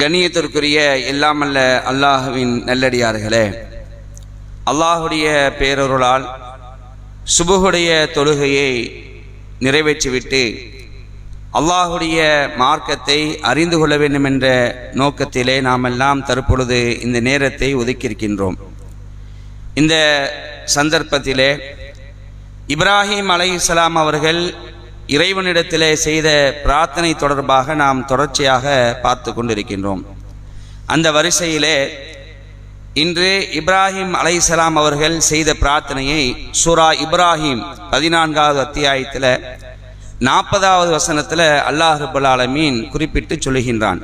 கண்ணியத்திற்குரிய எல்லாமல்ல அல்லாஹுவின் நல்லடியார்களே அல்லாஹுடைய பேரொருளால் சுபுகுடைய தொழுகையை நிறைவேற்றிவிட்டு அல்லாஹுடைய மார்க்கத்தை அறிந்து கொள்ள வேண்டும் என்ற நோக்கத்திலே நாம் எல்லாம் தற்பொழுது இந்த நேரத்தை ஒதுக்கியிருக்கின்றோம். இந்த சந்தர்ப்பத்திலே இப்ராஹிம் அலைஹிஸ்ஸலாம் அவர்கள் இறைவனிடத்திலே செய்த பிரார்த்தனை தொடர்பாக நாம் தொடர்ச்சியாக பார்த்து கொண்டிருக்கின்றோம். அந்த வரிசையிலே இன்று இப்ராஹிம் அலைசலாம் அவர்கள் செய்த பிரார்த்தனையை சூரா இப்ராஹிம் பதினான்காவது அத்தியாயத்தில் நாற்பதாவது வசனத்தில் அல்லாஹ் ரபுல் ஆலமீன் குறிப்பிட்டு சொல்லுகின்றான்.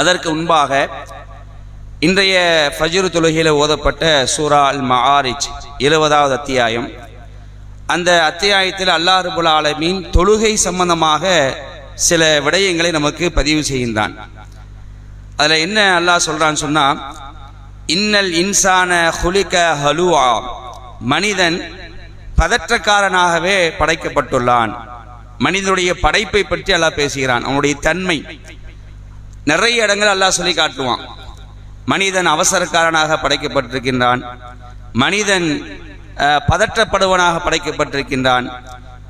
அதற்கு முன்பாக இன்றைய ஃபஜ்ரு தொழுகையில் ஓதப்பட்ட சூரா அல் மஆரிஜ் இருபதாவது அத்தியாயம். அந்த அத்தியாயத்தில் அல்லாஹுபுல் ஆலமீன் தொழுகை சம்பந்தமாக சில விடயங்களை நமக்கு பதிவு செய்கின்றான். அதில் என்ன அல்லாஹ் சொல்கிறான்னு சொன்னால் இன்னல் இன்சான ஹுலிக ஹலுவா மனிதன் பதற்றக்காரனாகவே படைக்கப்பட்டுள்ளான். மனிதனுடைய படைப்பை பற்றி அல்லாஹ் பேசுகிறான். அவனுடைய தன்மை. நிறைய இடங்கள் அல்லாஹ் சொல்லி காட்டுவான். மனிதன் அவசரக்காரனாக படைக்கப்பட்டிருக்கின்றான். மனிதன் பதற்றப்படுவனாக படைக்கப்பட்டிருக்கின்றான்.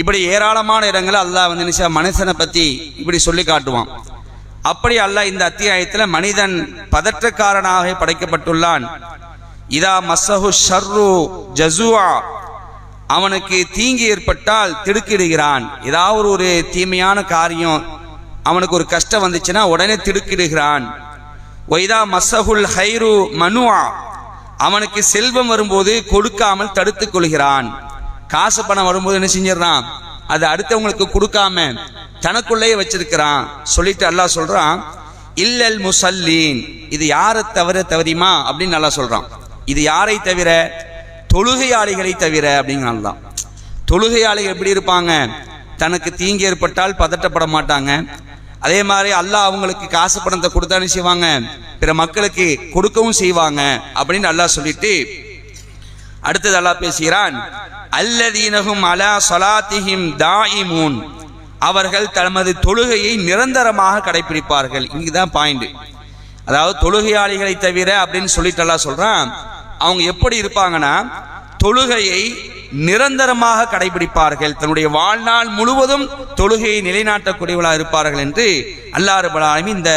இப்படி ஏராளமான இடங்களில் அல்லாஹ் வந்து நிஷா மனுஷனை பற்றி இப்படி சொல்லி காட்டுவான். அப்படி அல்லாஹ் இந்த அத்தியாயத்தில் மனிதன் பதற்றக்காரனாக படைக்கப்பட்டுள்ளான். இதா மசஹு ஷர்ரு ஜசுவா அவனுக்கு தீங்கு ஏற்பட்டால் திடுக்கிடுகிறான். ஏதாவது ஒரு தீமையான காரியம். அவனுக்கு ஒரு கஷ்டம் வந்துச்சுன்னா உடனே திடுக்கிடுகிறான். ஒய்தா மசஹுல் ஹைரு மனுவா அவனுக்கு செல்வம் வரும்போது கொடுக்காமல் தடுத்துக் கொள்கிறான். காசு பணம் வரும்போது என்ன செஞ்சிடறான்? அது அடுத்தவங்களுக்கு கொடுக்காம தனக்குள்ளேயே வச்சிருக்கிறான். சொல்லிட்டு அல்லாஹ் சொல்றான் இல்லல் முசல்லீன். இது யாரை தவிர தவறிமா அப்படின்னு நல்லா சொல்றான். இது யாரை தவிர? தொழுகையாளிகளை தவிர அப்படிங்கிறான் தொழுகையாளிகள் எப்படி இருப்பாங்க? தனக்கு தீங்கு ஏற்பட்டால் பதட்டப்பட மாட்டாங்க. அதே மாதிரி அல்லாஹ் அவங்களுக்கு காசு பணத்தை கொடுத்தாலும் செய்வாங்க பிற மக்களுக்கு கொடுக்கவும் செய்வாங்க அப்படின்னு அல்லாஹ் சொல்லிட்டு அடுத்தது அல்லாஹ் பேசுகிறான் அல்லதீனகும் அலா சலாத்திஹிம் தாயிமூன் அவர்கள் தமது தொழுகையை நிரந்தரமாக கடைபிடிப்பார்கள். இங்குதான் பாயிண்ட் அதாவது தொழுகையாளிகளை தவிர அப்படின்னு சொல்லிட்டு எல்லாம் சொல்றான் அவங்க எப்படி இருப்பாங்கன்னா தொழுகையை நிரந்தரமாக கடைபிடிப்பார்கள். தன்னுடைய வாழ்நாள் முழுவதும் தொழுகையை நிலைநாட்டக்கூடியவர்களாக இருப்பார்கள் என்று அல்லாஹ் ரபுல் இந்த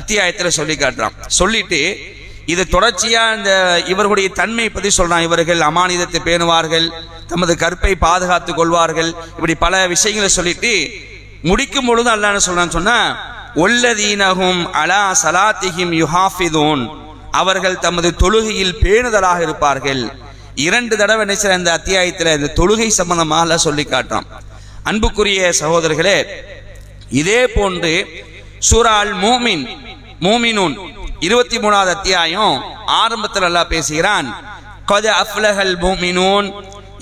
அத்தியாயத்தில் சொல்லி காட்டுறான். சொல்லிட்டு இது தொடர்ச்சியாக இந்த இவர்களுடைய தன்மை பற்றி சொல்கிறான் இவர்கள் அமானிதத்தை பேணுவார்கள் தமது கற்பை பாதுகாத்துக் கொள்வார்கள். இப்படி பல விஷயங்களை சொல்லிட்டு முடிக்கும் பொழுது அல்லாஹ் சொல்கிறான்னு சொன்னால் ஒல்லதீனகும் அலா சலாத்திகிம் யுஹாஃபிதூன். அவர்கள் தமது தொழுகையில் பேணுதலாக இருப்பார்கள். இரண்டு தடவை நினைச்ச இந்த அத்தியாயத்தில் இந்த தொழுகை சம்பந்தமாக சொல்லி காட்டுறான். அன்புக்குரிய சகோதரர்களே இதே போன்று சூரால் மூமின் மூமினூன் இருபத்தி மூணாவது அத்தியாயம் ஆரம்பத்தில் நல்லா பேசுகிறான் கத அஃப்லஹல் மூமினூன்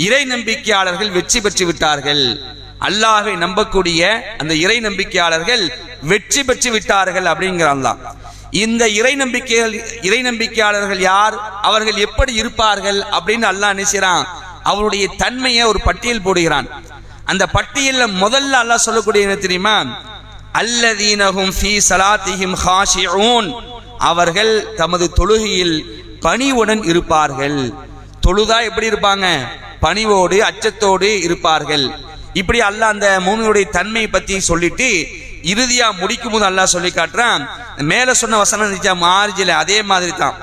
இறை நம்பிக்கையாளர்கள் வெற்றி பெற்று விட்டார்கள். அல்லாஹை நம்பக்கூடிய அந்த இறை நம்பிக்கையாளர்கள் வெற்றி பெற்று விட்டார்கள் அப்படிங்கிறான் இந்த இறை நம்பிக்கைகள் இறை நம்பிக்கையாளர்கள் யார்? அவர்கள் எப்படி இருப்பார்கள்? அப்படின்னு அல்லாஹ் நினைச்சான் அவருடைய தன்மையை ஒரு பட்டியல் போடுகிறான். அந்த பட்டியலில் முதல்ல அல்லாஹ் சொல்லக்கூடிய என்ன தெரியுமா? அல்லதீனகும் ஃபீ சலாத்திஹிம் ஹாஷிஊன். அவர்கள் தமது தொழுகையில் பணிவுடன் இருப்பார்கள். தொழுதா எப்படி இருப்பாங்க? பணிவோடு அச்சத்தோடு இருப்பார்கள். இப்படி அல்லாஹ் அந்த மூமியுடைய தன்மை பத்தி சொல்லிட்டு இறுதியா முடிக்கும் போது அல்லாஹ் சொல்லி காட்டுறான் மேல சொன்ன வசனம் இருந்துச்சா மார்ஜில அதே மாதிரி தான்.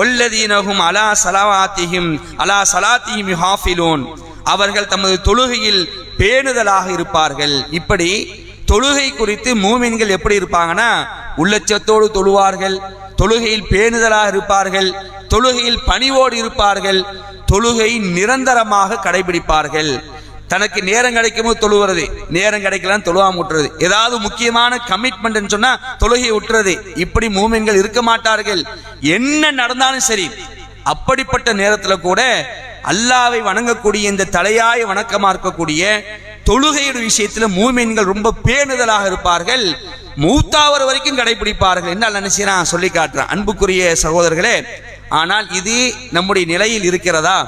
ஒல்லதீனகும் அலா சலாவாத்தியும் அலா சலாத்தியும் யுஹாஃபிலூன். அவர்கள் தமது தொழுகையில் பேணுதலாக இருப்பார்கள். இப்படி தொழுகை குறித்து மூமின்கள் எப்படி இருப்பாங்கன்னா உள்ளச்சத்தோடு தொழுவார்கள் தொழுகையில் பேணுதலாக இருப்பார்கள் தொழுகையில் பணிவோடு இருப்பார்கள் தொழுகை நிரந்தரமாக கடைபிடிப்பார்கள். தனக்கு நேரம் கிடைக்கும் போது தொழுவுறது. நேரம் கிடைக்கலாம் தொழுவாம விட்டுறது. ஏதாவது முக்கியமான கமிட்மெண்ட் சொன்னா தொழுகையை விட்டுறது. இப்படி மூமென்கள் இருக்க மாட்டார்கள். என்ன நடந்தாலும் சரி அப்படிப்பட்ட நேரத்துல கூட அல்லாவை வணங்கக்கூடிய இந்த தலையாய வணக்கமா இருக்கக்கூடிய தொழுகையுடைய விஷயத்துல மூமின்கள் ரொம்ப பேணுதலாக இருப்பார்கள். மூத்தாவர் வரைக்கும் கடைபிடிப்பார்கள். என்ன நினைச்சான் சொல்லி காட்டுறேன். அன்புக்குரிய சகோதரர்களே ஆனால் இது நம்முடைய நிலையில் இருக்கிறதா?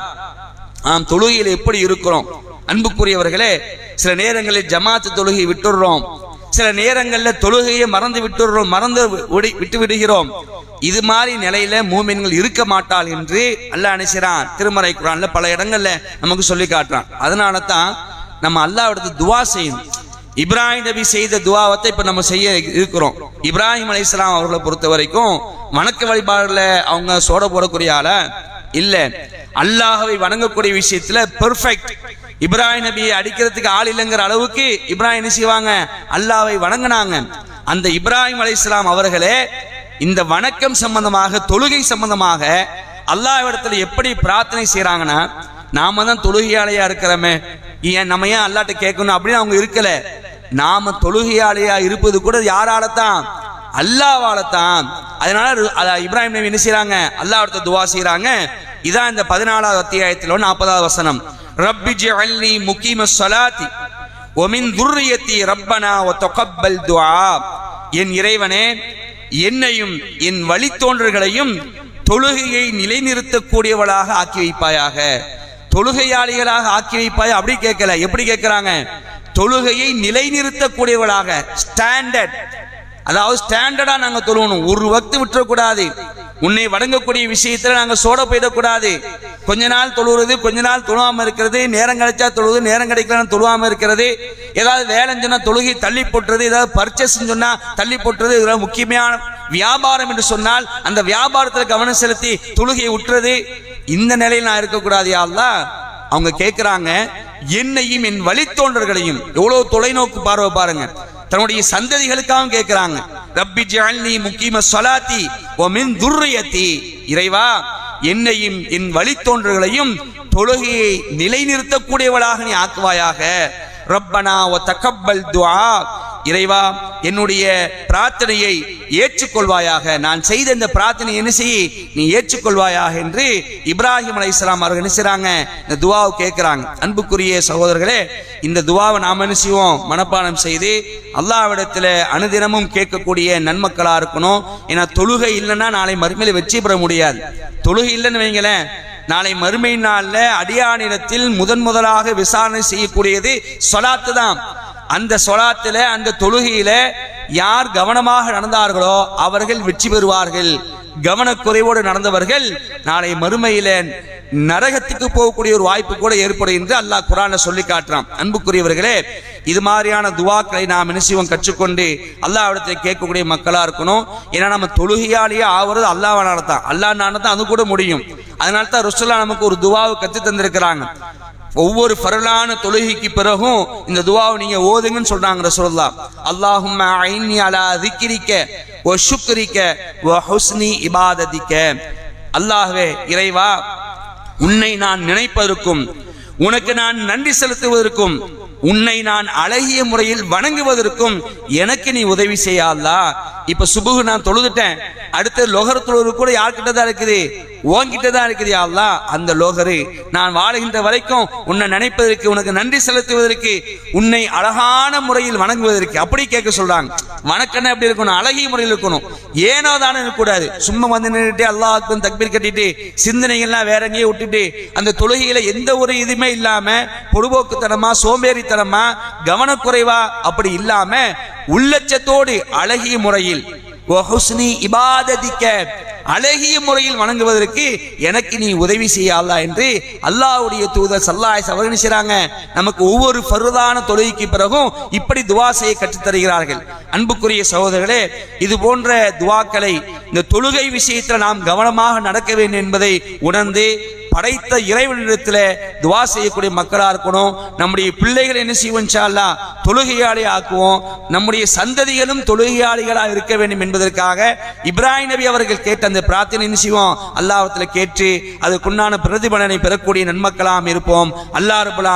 நாம் தொழுகையில் எப்படி இருக்கிறோம்? அன்புக்குரியவர்களே சில நேரங்களில் ஜமாத்து தொழுகை விட்டுடுறோம். சில நேரங்களில் தொழுகையை மறந்து விட்டுடுறோம் மறந்து விடி- விட்டு விடுகிறோம். இது மாதிரி நிலையில மூமின்கள் இருக்க மாட்டாள் என்று அல்லாஹ் நினைச்சான் திருமறை குரான்ல பல இடங்கள்ல நமக்கு சொல்லி காட்டுறான். அதனால தான் நம்ம அல்லாவிடத்து துவா செய்யணும். இப்ராஹிம் நபி செய்த துவாவத்தை இப்ப நம்ம செய்ய இருக்கிறோம். இப்ராஹிம் அலைஹிஸ்ஸலாம் அவர்களை பொறுத்த வரைக்கும் வணக்க வழிபாடுல அவங்க சோட போடக்கூடிய ஆள? இல்ல. அல்லாஹவை வணங்கக்கூடிய விஷயத்துல பெர்ஃபெக்ட் இப்ராஹிம் நபியை அடிக்கிறதுக்கு ஆள் இல்லைங்கிற அளவுக்கு இப்ராஹிம் என்ன செய்வாங்க? அல்லாவை வணங்குனாங்க. அந்த இப்ராஹிம் அலைஹிஸ்ஸலாம் அவர்களே இந்த வணக்கம் சம்பந்தமாக தொழுகை சம்பந்தமாக அல்லாஹ்விடத்துல எப்படி பிரார்த்தனை செய்கிறாங்கன்னா நாம தான் தொழுகையாளையா இருக்கிறோமே. ஏன் நம்ம ஏன் அல்லாட்ட கேட்கணும்? அப்படின்னு அவங்க இருக்கல. நாம தொழுகையாளையா இருப்பது கூட யாரால தான் அல்லாவால தான் அதனால இப்ராஹிம் நபி என்ன செய்யறாங்க அல்லாஹ்விடத்த துவா செய்யறாங்க இதான் இந்த பதினாலாவது அத்தியாயத்தில் நாற்பதாவது வசனம். ரப்பி ஜஅல்னி முகீம ஸலாத்தி ஒமின் துர்ரியத்தி ரப்பனா ஒ தொகப்பல் துஆ. என் இறைவனே என்னையும் என் வழித்தோன்றர்களையும் தொழுகையை நிலைநிறுத்தக்கூடியவளாக ஆக்கி வைப்பாயாக. தொழுகையாளிகளாக ஆக்கி வைப்பாய் அப்படி கேட்கல. எப்படி கேட்கிறாங்க? தொழுகையை நிலைநிறுத்தக்கூடியவளாக ஸ்டாண்டர்ட் அதாவது ஸ்டாண்டர்டா நாங்க தொழுவணும். ஒரு வக்து விட்டுறக்கூடாது. உன்னை வணங்கக்கூடிய விஷயத்துல நாங்க சோட போயிடக்கூடாது. கொஞ்ச நாள் தொழுவது கொஞ்ச நாள் தொழுவாம இருக்கிறது நேரம் கிடைச்சா தொழுவது நேரம் கிடைக்கலன்னு தொழுவாம இருக்கிறது. ஏதாவது வேலை சொன்னா தொழுகி தள்ளி போட்டுறது ஏதாவது பர்ச்சேஸ் சொன்னா தள்ளி போட்டுறது இதெல்லாம் முக்கியமான வியாபாரம் என்று சொன்னால் அந்த வியாபாரத்துல கவனம் செலுத்தி தொழுகையை உற்றுறது இந்த நிலையில் நான் இருக்கக்கூடாது யா அவங்க கேட்கிறாங்க என்னையும் என் வழித்தோன்றர்களையும் எவ்வளவு தொலைநோக்கு பார்வை பாருங்க. தன்னுடைய சந்ததிகளுக்காகவும் கேட்கிறாங்க. ரப்பி ஜஅல்னி முகீம ஸலாத்தி வ மின் துர்ரியத்தி. இறைவா என்னையும் என் வழித்தோன்றர்களையும் தொழுகையை நிலைநிறுத்தக்கூடியவளாக நீ ஆக்குவாயாக. ரப்பனா வ தகப்பல் துஆ. இறைவா என்னுடைய பிரார்த்தனையை ஏற்றுக்கொள்வாயாக. நான் செய்த இந்த பிரார்த்தனை என்ன செய் நீ ஏற்றுக்கொள்வாயாக என்று இப்ராஹிம் அலைஹிஸ்ஸலாம் அவர்கள் என்ன செய்றாங்க? இந்த துவாவை கேட்கிறாங்க. அன்புக்குரிய சகோதரர்களே இந்த துவாவை நாம் என்ன செய்வோம்? மனப்பாடம் செய்து அல்லாவிடத்தில் அனுதினமும் கேட்கக்கூடிய நன்மக்களாக இருக்கணும். ஏன்னா தொழுகை இல்லைன்னா நாளை மறுமையில் வெற்றி பெற முடியாது. தொழுகை இல்லைன்னு வைங்களேன் நாளை மறுமை நாளில் அடியானிடத்தில் முதன் முதலாக விசாரணை செய்யக்கூடியது சொலாத்து தான் அந்த சொலாத்தில் அந்த தொழுகையில யார் கவனமாக நடந்தார்களோ அவர்கள் வெற்றி பெறுவார்கள். கவனக்குறைவோடு நடந்தவர்கள் நாளை மறுமையில நரகத்துக்கு போகக்கூடிய ஒரு வாய்ப்பு கூட ஏற்படும் என்று அல்லாஹ் குரான சொல்லி காட்டுறான். அன்புக்குரியவர்களே இது மாதிரியான துவாக்களை நாம் என்ன செய்வோம்? கற்றுக்கொண்டு அல்லாஹ்விடத்தில் கேட்கக்கூடிய மக்களா இருக்கணும். ஏன்னா நம்ம தொழுகையாலேயே ஆவறது அல்லாஹ் தான் அல்லாஹ் தான் அது கூட முடியும். அதனால தான் ருசுல்லா நமக்கு ஒரு துவாவை கத்து தந்திருக்கிறாங்க. ஒவ்வொரு ஃபரலான தொழுகைக்கு பிறகும் இந்த துவாவை நீங்க ஓதுங்கன்னு சொல்றாங்க ரசூலுல்லாஹ். அல்லாஹும் ஐனி அலா திக்ரிக்க வ ஷுக்ரிக்க வ ஹுஸ்னி இபாததிக்க. அல்லாஹ்வே இறைவா உன்னை நான் நினைப்பதற்கும் உனக்கு நான் நன்றி செலுத்துவதற்கும் உன்னை நான் அழகிய முறையில் வணங்குவதற்கும் எனக்கு நீ உதவி செய்யாதா இப்ப சுபுகு நான் தொழுதுட்டேன். அடுத்து லோகர் தொழுவது கூட யார்கிட்ட தான் இருக்குது? உன்கிட்ட தான் இருக்குது யா அந்த லோகரு நான் வாழுகின்ற வரைக்கும் உன்னை நினைப்பதற்கு உனக்கு நன்றி செலுத்துவதற்கு உன்னை அழகான முறையில் வணங்குவதற்கு. அப்படி கேட்க சொல்றாங்க. வணக்கம்னா எப்படி இருக்கணும்? அழகிய முறையில் இருக்கணும். ஏனோ தானே இருக்கக்கூடாது சும்மா வந்து நின்றுட்டு அல்லாஹ் தக்பீர் கட்டிட்டு சிந்தனைகள்லாம் வேற எங்கேயோ விட்டுட்டு அந்த தொழுகையில எந்த ஒரு இதுமே இல்லாம பொடுபோக்குத்தனமா சோம்பேறித்தனமா கவனக்குறைவா அப்படி இல்லாம உள்ளச்சத்தோடு அழகிய முறையில் இபாததிக்க அழகிய முறையில் வணங்குவதற்கு எனக்கு நீ உதவி செய்ய என்று அல்லாஹ்வுடைய தூதர் சல்லாஹ் அவர்கள் நமக்கு ஒவ்வொரு பருவதான தொழுகைக்கு பிறகும் இப்படி துவா செய்ய கற்றுத் தருகிறார்கள் அன்புக்குரிய சகோதரர்களே இது போன்ற துவாக்களை இந்த தொழுகை விஷயத்தில் நாம் கவனமாக நடக்க வேண்டும் என்பதை உணர்ந்து படைத்த இறைவனிடத்தில் துவா செய்யக்கூடிய மக்களாக இருக்கணும். நம்முடைய பிள்ளைகள் என்ன செய்வோம் சாலா தொழுகையாளி ஆக்குவோம். நம்முடைய சந்ததிகளும் தொழுகையாளிகளாக இருக்க வேண்டும் என்பதற்காக இப்ராஹிம் நபி அவர்கள் கேட்ட அந்த பிரார்த்தனை என்ன செய்வோம்? அல்லாஹத்தில் கேட்டு அதுக்குண்டான பிரதிபலனை பெறக்கூடிய நன்மக்களாம் இருப்போம். அல்லாஹ் ரபுல்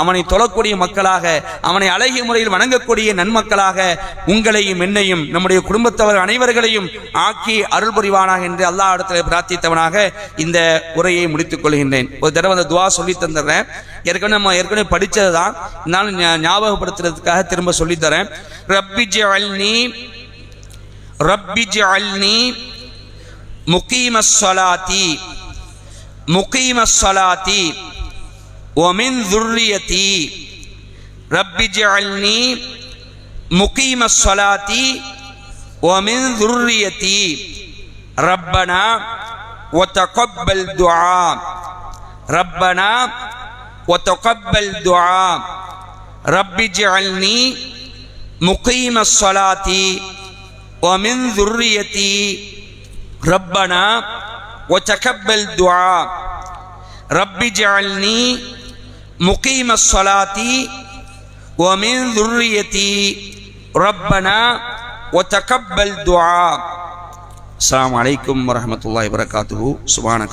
அவனை தொழக்கூடிய மக்களாக அவனை அழகிய முறையில் வணங்கக்கூடிய நன்மக்களாக உங்களையும் என்னையும் நம்முடைய குடும்பத்தவர் அனைவர்களையும் ஆக்கி அருள் புரிவானாக என்று அல்லாஹ் இடத்துல பிரார்த்தித்தவனாக இந்த உரையை தெரிவித்துக் கொள்கின்றேன் ஒரு தடவை அந்த துவா சொல்லி தந்துடுறேன். ஏற்கனவே நம்ம ஏற்கனவே படித்தது தான் இருந்தாலும் ஞாபகப்படுத்துறதுக்காக திரும்ப சொல்லித்தரேன் ரப்பி ஜல்னி ரப்பி ஜல்னி முகீம சொலாத்தி முகீம சொலாத்தி ஒமின் துர்ரியத்தி. ரப்பி ஜல்னி முகீம சொலாத்தி ஒமின் துர்ரியத்தி. ரப்பனா وتقبل دعاء. ربنا وتقبل دعاء. رب اجعلني مقيم الصلاة ومن ذريتي. ربنا وتقبل دعاء. رب اجعلني مقيم الصلاة ومن ذريتي. ربنا وتقبل دعاء. அஸ்லாம் வலைக்கம் வரமத்துல்லாய் வரகாத்துஹூ சுபானக்